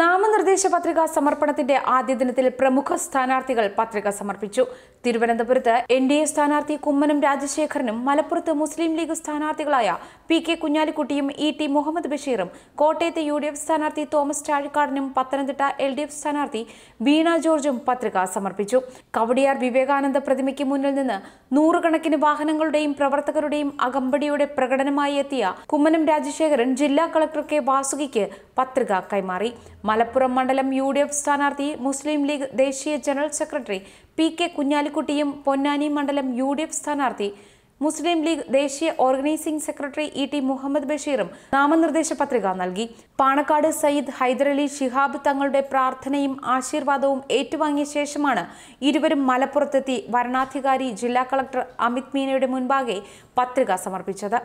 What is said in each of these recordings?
നാമനിർദ്ദേശ പത്രിക സമർപ്പണത്തിന്റെ ആദ്യ ദിനത്തിൽ പ്രമുഖ സ്ഥാനാർത്ഥികൾ പത്രിക സമർപ്പിച്ചു. തിരുവനന്തപുരത്ത് എൻ ഡി എ സ്ഥാനാർത്ഥി കുമ്മനം രാജശേഖരനും മലപ്പുറത്ത് മുസ്ലിം ലീഗ് സ്ഥാനാർത്ഥികളായ പി കെ കുഞ്ഞാലിക്കുട്ടിയും ഇ ടി മുഹമ്മദ് ബഷീറും കോട്ടയത്തെ യു ഡി എഫ് സ്ഥാനാർത്ഥി തോമസ് ചാഴിക്കാടനും പത്തനംതിട്ട എൽ ഡി എഫ് സ്ഥാനാർത്ഥി വീണ ജോർജും പത്രിക സമർപ്പിച്ചു. കവടിയാർ വിവേകാനന്ദ പ്രതിമയ്ക്ക് മുന്നിൽ നിന്ന് നൂറുകണക്കിന് വാഹനങ്ങളുടെയും പ്രവർത്തകരുടെയും അകമ്പടിയുടെ പ്രകടനമായി എത്തിയ കുമ്മനം രാജശേഖരൻ ജില്ലാ കളക്ടർ കെ വാസുകിക്ക് പത്രിക കൈമാറി. മലപ്പുറം മണ്ഡലം യു ഡി എഫ് സ്ഥാനാർത്ഥി മുസ്ലിം ലീഗ് ദേശീയ ജനറൽ സെക്രട്ടറി പി കെ കുഞ്ഞാലിക്കുട്ടിയും പൊന്നാനി മണ്ഡലം യു ഡി എഫ് സ്ഥാനാർത്ഥി മുസ്ലിം ലീഗ് ദേശീയ organising secretary E T Muhammad ബഷീറും നാമനിർദ്ദേശ പത്രിക നൽകി. പാണക്കാട് സയ്യിദ് ഹൈദരലി ഷിഹാബ് തങ്ങളുടെ പ്രാർത്ഥനയും ആശീർവാദവും ഏറ്റുവാങ്ങിയ ശേഷമാണ് ഇരുവരും മലപ്പുറത്തെത്തി വരണാധികാരി ജില്ലാ കളക്ടർ അമിത് മീനയുടെ മുൻപാകെ പത്രിക സമർപ്പിച്ചത്.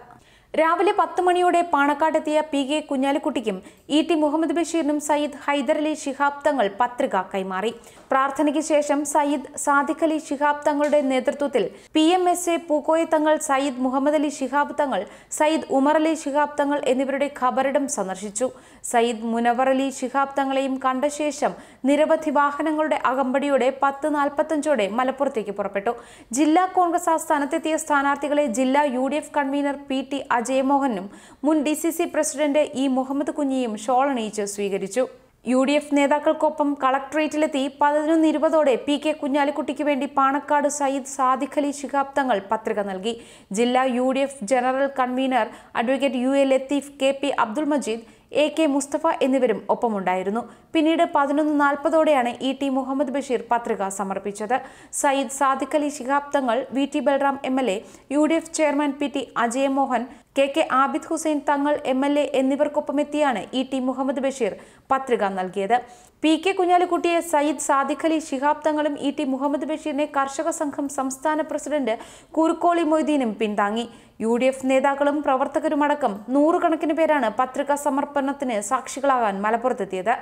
രാവിലെ പത്ത് മണിയോടെ പാണക്കാട്ടെത്തിയ പി കെ കുഞ്ഞാലിക്കുട്ടിക്കും ഇ ടി മുഹമ്മദ് ബഷീറിനും സയ്യിദ് ഹൈദരലി ശിഹാബ് തങ്ങൾ പത്രിക കൈമാറി. പ്രാർത്ഥനയ്ക്ക് ശേഷം സയ്യിദ് സാദിഖ് അലി ശിഹാബ് തങ്ങളുടെ നേതൃത്വത്തിൽ P M S A Pookoya Thangal Sayyid Muhammad Ali Shihab തങ്ങൾ സയ്യിദ് ഉമർ അലി ശിഹാബ് തങ്ങൾ എന്നിവരുടെ ഖബറിടം സന്ദർശിച്ചു. സയ്യിദ് മുനവർ അലി ശിഹാബ് തങ്ങളെയും കണ്ട ശേഷം നിരവധി വാഹനങ്ങളുടെ അകമ്പടിയോടെ പത്ത് നാൽപ്പത്തഞ്ചോടെ മലപ്പുറത്തേക്ക് പുറപ്പെട്ടു. ജില്ലാ കോൺഗ്രസ് ആസ്ഥാനത്തെത്തിയ സ്ഥാനാർത്ഥികളെ ജില്ലാ യു കൺവീനർ പി ടി അജയമോഹനും മുൻ D C C president E Muhammad കുഞ്ഞിയും shawl അണിയിച്ച് സ്വീകരിച്ചു. യു ഡി എഫ് നേതാക്കൾക്കൊപ്പം കളക്ടറേറ്റിലെത്തി പതിനൊന്ന് ഇരുപതോടെ പി കെ കുഞ്ഞാലിക്കുട്ടിക്ക് വേണ്ടി പാണക്കാട് സയ്യിദ് സാദിഖ് അലി ശിഹാബ് തങ്ങൾ പത്രിക നൽകി. ജില്ലാ U D F general convener advocate U A Latheef K P Abdul Majeed A K Musthafa എന്നിവരും ഒപ്പമുണ്ടായിരുന്നു. പിന്നീട് പതിനൊന്ന് നാൽപ്പതോടെയാണ് ഇ ടി മുഹമ്മദ് ബഷീർ പത്രിക സമർപ്പിച്ചത്. Sayyid Sadiq Ali Shihab Thangal V T Balram M L A U D F chairman P T Ajayamohan K K Abid Hussain Thangal M L A എന്നിവർക്കൊപ്പമെത്തിയാണ് E T Muhammad Basheer പത്രിക നൽകിയത്. P K കുഞ്ഞാലിക്കുട്ടിയെ സയ്യിദ് സാദിഖ് അലി ശിഹാബ് തങ്ങളും E T Muhammad ബഷീറിനെ കർഷക സംഘം സംസ്ഥാന പ്രസിഡന്റ് കുറുക്കോളി മൊയ്തീനും പിന്താങ്ങി. യു ഡി എഫ് നേതാക്കളും പ്രവർത്തകരുമടക്കം നൂറുകണക്കിന് പേരാണ് പത്രികാ സമർപ്പണത്തിന് സാക്ഷികളാകാൻ മലപ്പുറത്തെത്തിയത്.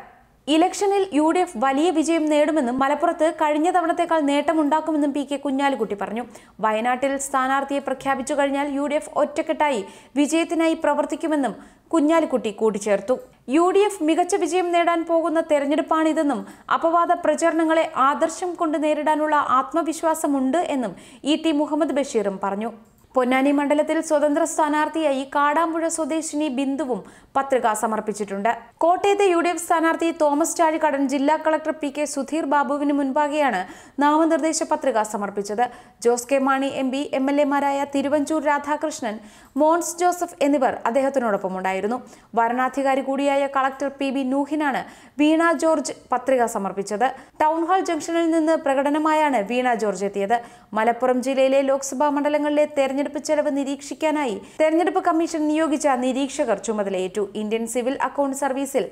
ഇലക്ഷനിൽ യു ഡി എഫ് വലിയ വിജയം നേടുമെന്നും മലപ്പുറത്ത് കഴിഞ്ഞ തവണത്തേക്കാൾ നേട്ടമുണ്ടാക്കുമെന്നും പി കെ കുഞ്ഞാലിക്കുട്ടി പറഞ്ഞു. വയനാട്ടിൽ സ്ഥാനാർത്ഥിയെ പ്രഖ്യാപിച്ചു കഴിഞ്ഞാൽ യു ഡി എഫ് ഒറ്റക്കെട്ടായി വിജയത്തിനായി പ്രവർത്തിക്കുമെന്നും കുഞ്ഞാലിക്കുട്ടി കൂട്ടിച്ചേർത്തു. യു ഡി എഫ് മികച്ച വിജയം നേടാൻ പോകുന്ന തെരഞ്ഞെടുപ്പാണിതെന്നും അപവാദ പ്രചരണങ്ങളെ ആദർശം കൊണ്ട് നേരിടാനുള്ള ആത്മവിശ്വാസമുണ്ട് എന്നും ഇ ടി മുഹമ്മദ് ബഷീറും പറഞ്ഞു. പൊന്നാനി മണ്ഡലത്തിൽ സ്വതന്ത്ര സ്ഥാനാർത്ഥിയായി കാടാമ്പുഴ സ്വദേശിനി ബിന്ദുവും പത്രിക സമർപ്പിച്ചിട്ടുണ്ട്. കോട്ടയത്തെ യു ഡി എഫ് സ്ഥാനാർത്ഥി തോമസ് ചാഴിക്കടൻ ജില്ലാ കളക്ടർ പി കെ സുധീർ ബാബുവിന് മുൻപാകെയാണ് നാമനിർദ്ദേശ പത്രിക സമർപ്പിച്ചത്. Jose K Mani M P M L എമാരായ Thiruvanchoor Radhakrishnan Mons Joseph എന്നിവർ അദ്ദേഹത്തിനോടൊപ്പം ഉണ്ടായിരുന്നു. വരണാധികാരി കൂടിയായ കളക്ടർ പി ബി നൂഹിനാണ് വീണ ജോർജ് പത്രിക സമർപ്പിച്ചത്. ടൗൺ ഹാൾ ജംഗ്ഷനിൽ നിന്ന് പ്രകടനമായാണ് വീണ ജോർജ് എത്തിയത്. മലപ്പുറം ജില്ലയിലെ ലോക്സഭാ മണ്ഡലങ്ങളിലെ തെരഞ്ഞെടുപ്പ് ചെലവ് നിരീക്ഷിക്കാനായി തെരഞ്ഞെടുപ്പ് കമ്മീഷൻ നിയോഗിച്ച നിരീക്ഷകർ ചുമതലയേറ്റു. ഇന്ത്യൻ സിവിൽ അക്കൗണ്ട് സർവീസിൽ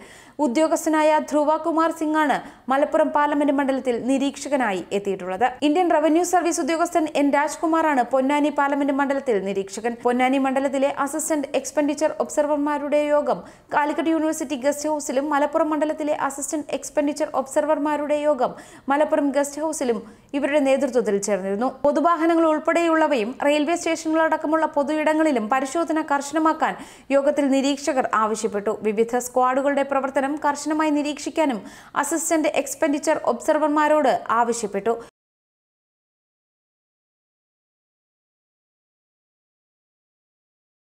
ഉദ്യോഗസ്ഥനായ ധ്രുവ കുമാർ സിംഗാണ് മലപ്പുറം പാർലമെന്റ് മണ്ഡലത്തിൽ നിരീക്ഷകനായി എത്തിയിട്ടുള്ളത്. ഇന്ത്യൻ റവന്യൂ സർവീസ് ഉദ്യോഗസ്ഥൻ എൻ. രാജ്കുമാറാണ് പൊന്നാനി പാർലമെന്റ് മണ്ഡലത്തിൽ നിരീക്ഷകൻ. പൊന്നാനി മണ്ഡലത്തിലെ അസിസ്റ്റന്റ് എക്സ്പെൻഡിച്ചർ ഒബ്സർവർമാരുടെ യോഗം കാലിക്കറ്റ് യൂണിവേഴ്സിറ്റി ഗസ്റ്റ് ഹൌസിലും മലപ്പുറം മണ്ഡലത്തിലെ അസിസ്റ്റന്റ് എക്സ്പെൻഡിച്ചർ ഒബ്സർവർമാരുടെ യോഗം മലപ്പുറം ഗസ്റ്റ് ഹൌസിലും ഇവരുടെ നേതൃത്വത്തിൽ ചേർന്നിരുന്നു. പൊതുവാഹനങ്ങൾ ഉൾപ്പെടെയുള്ളവയും റെയിൽവേ സ്റ്റേഷനുകളടക്കമുള്ള പൊതുയിടങ്ങളിലും പരിശോധന കർശനമാക്കാൻ യോഗത്തിൽ നിരീക്ഷകർ ആവശ്യപ്പെട്ടു. വിവിധ സ്ക്വാഡുകളുടെ പ്രവർത്തനം കർശനമായി നിരീക്ഷിക്കാനും അസിസ്റ്റന്റ് എക്സ്പെൻഡിച്ചർ ഒബ്സർവർമാരോട് ആവശ്യപ്പെട്ടു.